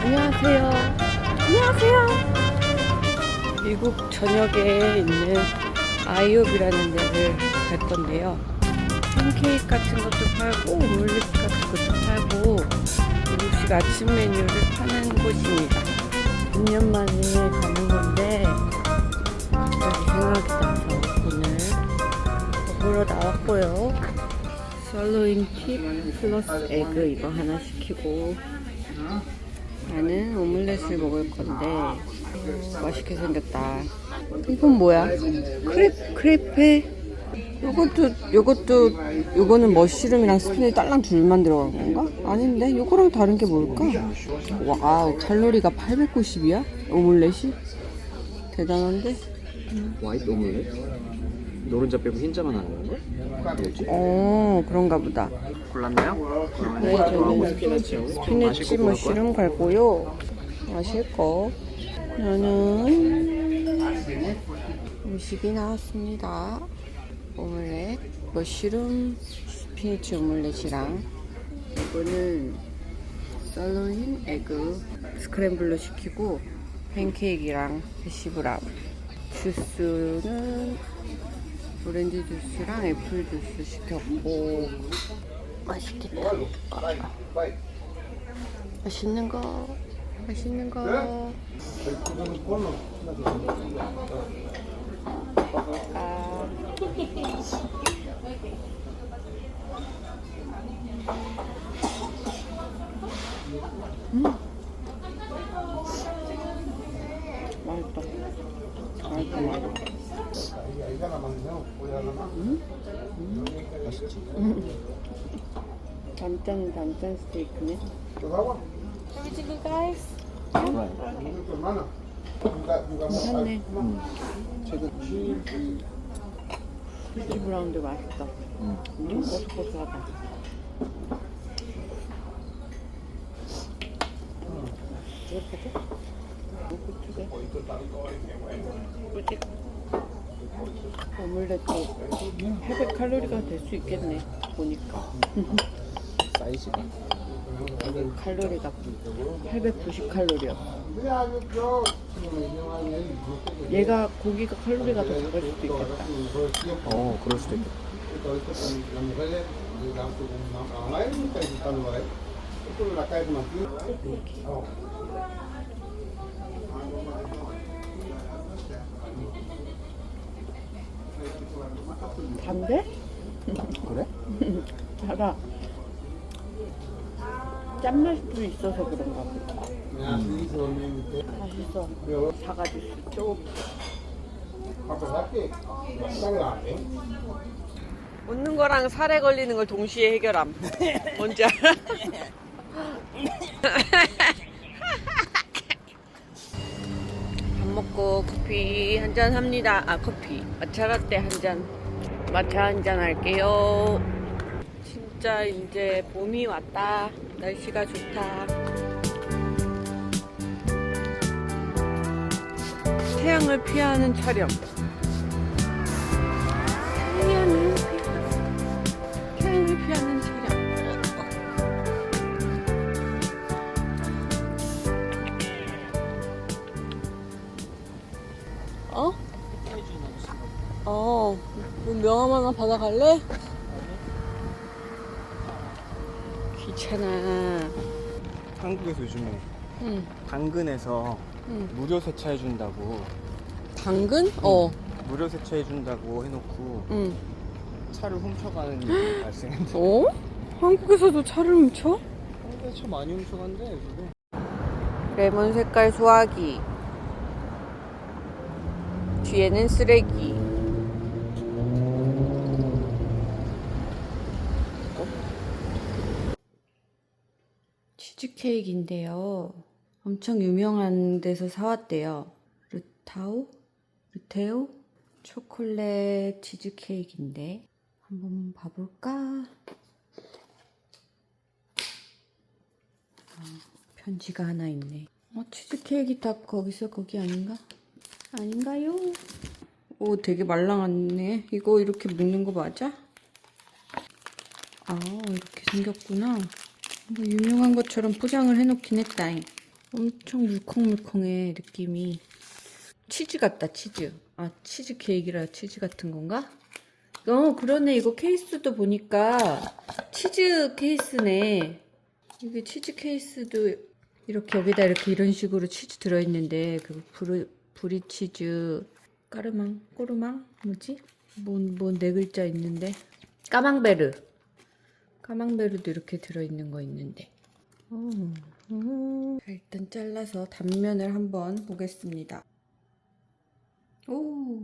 안녕하세요. 안녕하세요. 미국 전역에 있는 아이옵이라는 데를 갈 건데요. 팬케이크 같은 것도 팔고 오믈렛 같은 것도 팔고 미국식 아침 메뉴를 파는 곳입니다. 2년 만에 가는 건데 갑자기 생각이 나서 오늘 먹으러 나왔고요. 솔로인 팁 플러스 에그 이거 하나 시키고 나는 오믈렛을 먹을 건데 어, 맛있게 생겼다. 이건 뭐야? 크랩 크레페. 요것도 요것도 요거는 머쉬룸이랑 스피넛 딸랑 둘만 들어간 건가? 아닌데 요거랑 다른 게 뭘까? 와우 칼로리가 890이야? 오믈렛이? 대단한데? 화이트 오믈렛? 노른자 빼고 흰자만 하는 건가? 뭐지? 어 그런가 보다. 골랐나요? 그러면 네, 저는 스피네치 머쉬룸 갈고요. 마실 거. 저는 음식이 나왔습니다. 오믈렛, 머쉬룸, 스피네치 오믈렛이랑 이거는 썰로인 에그 스크램블로 시키고 팬케이크랑 해시브람 주스는 오렌지 주스랑 애플 주스 시켰고 맛있겠다. 맛있는 거, 맛있는 거. 아, 음. 맛있다. 맛있다, 맛있다. 맛있지? 단짠 단짠 스테이크네. Guys. 괜찮네. 최근 치즈 브라운드 맛있다. 음. 음, 고소고소하다. 이렇게 돼? 이렇게 돼? 오믈렛도 800 칼로리가 될 수 있겠네. 보니까. 사이즈가 칼로리가 890칼로리야. 얘가 고기가 칼로리가 더 작을 수도 있겠다. 어 그럴 수도 있겠다 단데? 그래? 달아. 짠맛도 있어서 그런가 보다. 맛있어. 사가지 쪽. 웃는 거랑 살에 걸리는 걸 동시에 해결함. 뭔지 알아? 밥 먹고 커피 한 잔 합니다. 아 커피 마차 라떼 한 잔. 마차 한잔 할게요. 진짜 이제 봄이 왔다. 날씨가 좋다. 태양을 피하는 촬영. 태양을 피하, 태양을 피하는 촬영. 어? 어, 뭐 명함 하나 받아갈래? 귀찮아. 한국에서 요즘에 응, 당근에서 응. 무료 세차해준다고 당근? 어, 무료 세차해준다고 해놓고 응. 차를 훔쳐가는 일이 발생했는데 어? 한국에서도 차를 훔쳐? 한국에 차 많이 훔쳐간대 요즘에 레몬 색깔 소화기. 뒤에는 쓰레기. 치즈 케이크인데요. 엄청 유명한 데서 사왔대요. 르타오? 르테오? 초콜릿 치즈 케이크인데. 한번 봐볼까? 아, 편지가 하나 있네. 어, 치즈케이크 다 거기서 거기 아닌가? 아닌가요? 오, 되게 말랑하네. 이거 이렇게 묶는 거 맞아? 아, 이렇게 생겼구나. 뭐 유명한 것처럼 포장을 해놓긴 했다잉. 엄청 물컹물컹해 느낌이. 치즈 같다 치즈. 아 치즈 케이크라 치즈 같은 건가? 어 그러네. 이거 케이스도 보니까 치즈 케이스네. 이게 치즈 케이스도 이렇게 여기다 이렇게 이런 식으로 치즈 들어있는데 그 브리, 브리치즈 까르망 꼬르망? 뭐지? 뭔뭔네 글자 있는데? 까망베르 까망베르도 이렇게 들어있는 거 있는데. 어, 어. 자, 일단 잘라서 단면을 한번 보겠습니다. 오.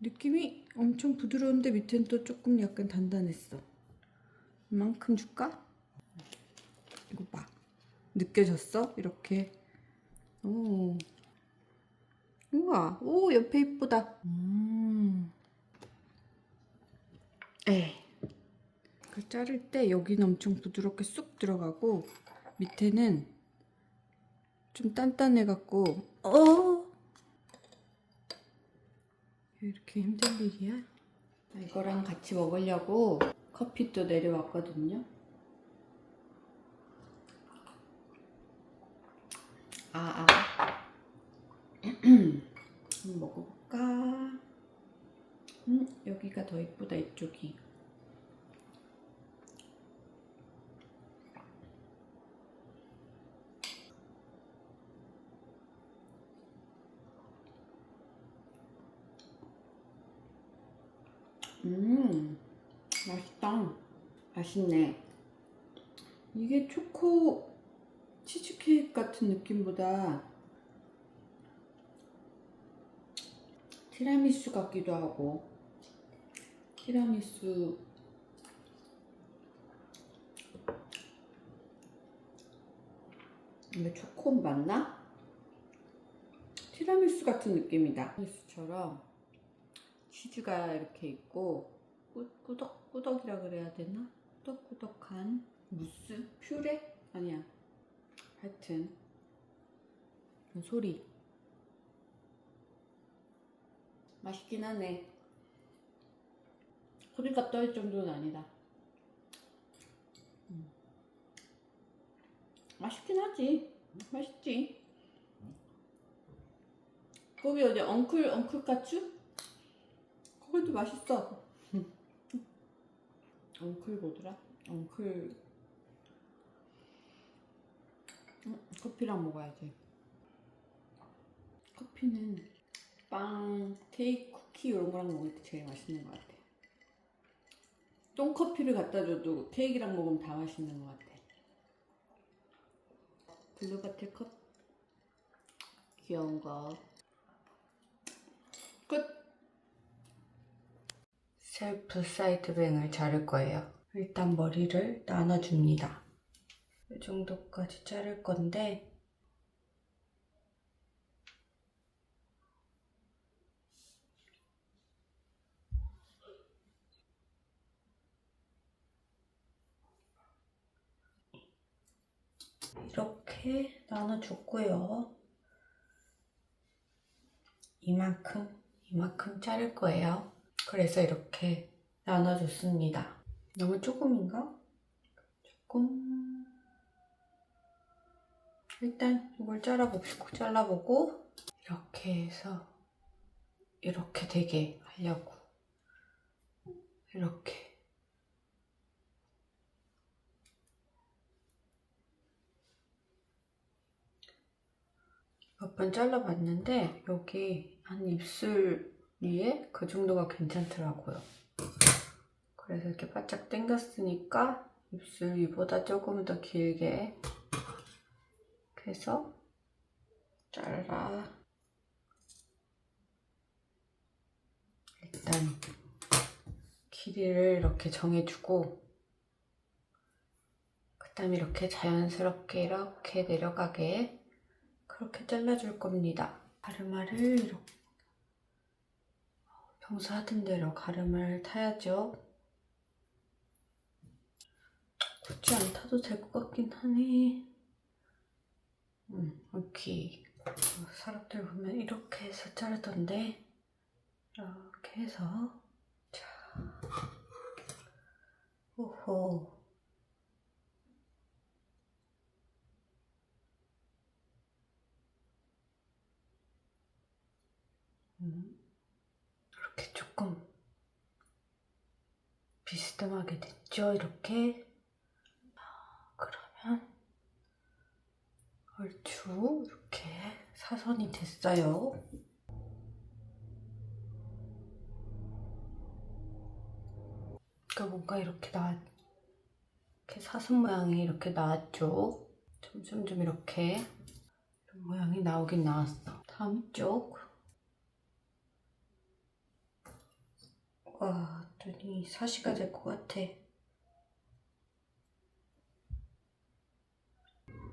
느낌이 엄청 부드러운데 밑엔 또 조금 약간 단단했어. 이만큼 줄까? 이거 봐. 느껴졌어? 이렇게. 오. 우와. 오 옆에 이쁘다. 음. 에이 그 자를 때 여기는 엄청 부드럽게 쑥 들어가고 밑에는 좀 단단해 갖고 어 이렇게 힘든 일이야? 이거랑 같이 먹으려고 커피도 내려왔거든요. 아, 아. 한번 먹어볼까? 음, 여기가 더 이쁘다, 이쪽이. 음, 맛있다. 맛있네. 이게 초코 치즈케이크 같은 느낌보다 티라미수 같기도 하고 티라미수 근데 초코 맞나? 티라미수 같은 느낌이다. 티라미수처럼 치즈가 이렇게 있고 꾸, 꾸덕 꾸덕이라 그래야 되나? 꾸덕꾸덕한 무스 퓨레 아니야. 하여튼 그 소리 맛있긴 하네. 소리가 떨 정도는 아니다. 음. 맛있긴 하지. 맛있지. 거기 어디 엉클 엉클 까츄? 거기도 맛있어. 엉클 뭐더라? 엉클 음, 커피랑 먹어야지. 커피는 빵, 케이크, 쿠키 이런 거랑 먹을 때 제일 맛있는 것 같아. 똥커피를 갖다 줘도 케이크랑 먹으면 다 맛있는 것 같아. 블루바틀 컵 귀여운 거. 끝. 셀프 사이드뱅을 자를 거예요. 일단 머리를 나눠줍니다. 이 정도까지 자를 건데 이렇게 나눠줬고요. 이만큼, 이만큼 자를 거예요. 그래서 이렇게 나눠줬습니다. 너무 조금인가? 조금. 일단 이걸 잘라보고, 잘라보고, 이렇게 해서, 이렇게 되게 하려고. 이렇게. 몇 번 잘라봤는데, 여기 한 입술 위에 그 정도가 괜찮더라고요. 그래서 이렇게 바짝 당겼으니까 입술 위보다 조금 더 길게 해서 잘라 일단 길이를 이렇게 정해주고 그 다음에 이렇게 자연스럽게 이렇게 내려가게 그렇게 잘라줄 겁니다. 가르마를 이렇게 평소 하던 대로 가름을 타야죠. 굳이 안 타도 될 것 같긴 하네. 음, 오케이. 사람들 보면 이렇게 해서 자르던데. 이렇게 해서. 자. 오호. 음. 이렇게 조금 비스듬하게 됐죠? 이렇게. 그러면 얼추 이렇게 사선이 됐어요. 그러니까 뭔가 이렇게 나 이렇게 사선 모양이 이렇게 나왔죠. 점점 좀 이렇게 모양이 나오긴 나왔어. 다음 쪽. 와, 눈이 사시가 될 것 같아.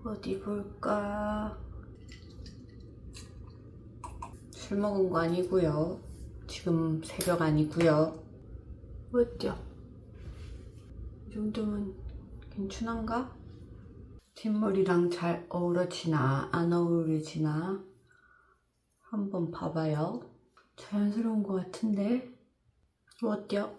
어디 볼까? 술 먹은 거 아니고요. 지금 새벽 아니고요. 어때요? 이 정도면 괜찮은가? 뒷머리랑 잘 어우러지나 안 어우러지나 한번 봐봐요. 자연스러운 것 같은데 어때요?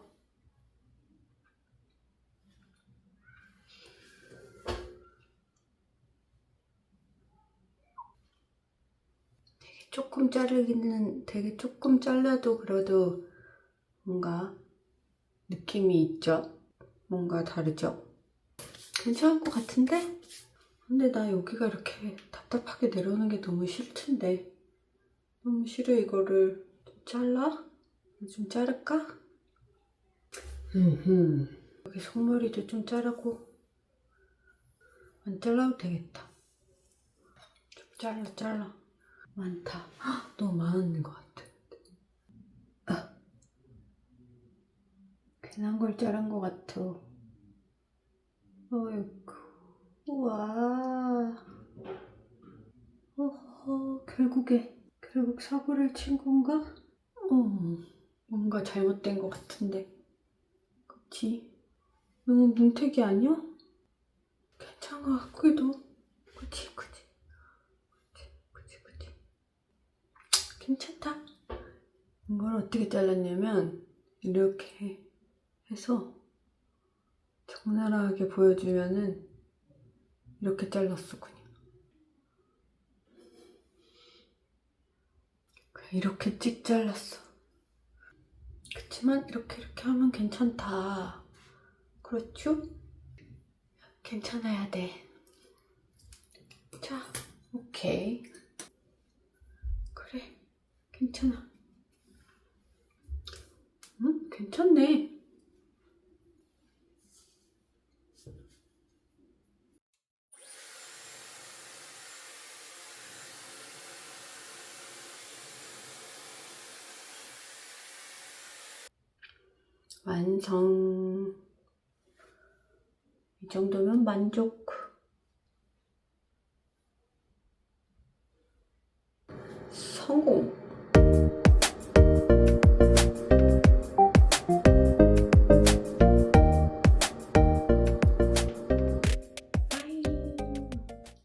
되게 조금 자르기는 되게 조금 잘라도 그래도 뭔가 느낌이 있죠? 뭔가 다르죠? 괜찮을 것 같은데? 근데 나 여기가 이렇게 답답하게 내려오는 게 너무 싫던데 너무 싫어 이거를 좀 잘라? 좀 자를까? 음흠 여기 속머리도 좀 자르고 안 잘라도 되겠다. 좀 잘라 잘라. 많다. 헉, 너무 많은 것 같아. 아. 괜한 걸 자른 것 같아. 어이구 우와. 어허 결국에 결국 사고를 친 건가? 어 뭔가 잘못된 것 같은데 그치? 너무 뭉태기 아니야? 것 같기도. 그치 그치. 그치 그치 그치. 괜찮다. 이걸 어떻게 잘랐냐면 이렇게 해서 적나라하게 보여주면은 이렇게 잘랐어 그냥. 그냥 이렇게 찍 잘랐어 그치만 이렇게 이렇게 하면 괜찮다. 그렇죠? 괜찮아야 돼. 자, 오케이. 그래 괜찮아. 응? 괜찮네 완성. 이 정도면 만족.